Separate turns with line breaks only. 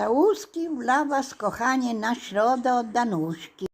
Całuski dla was, kochanie, na środę od Danuszki.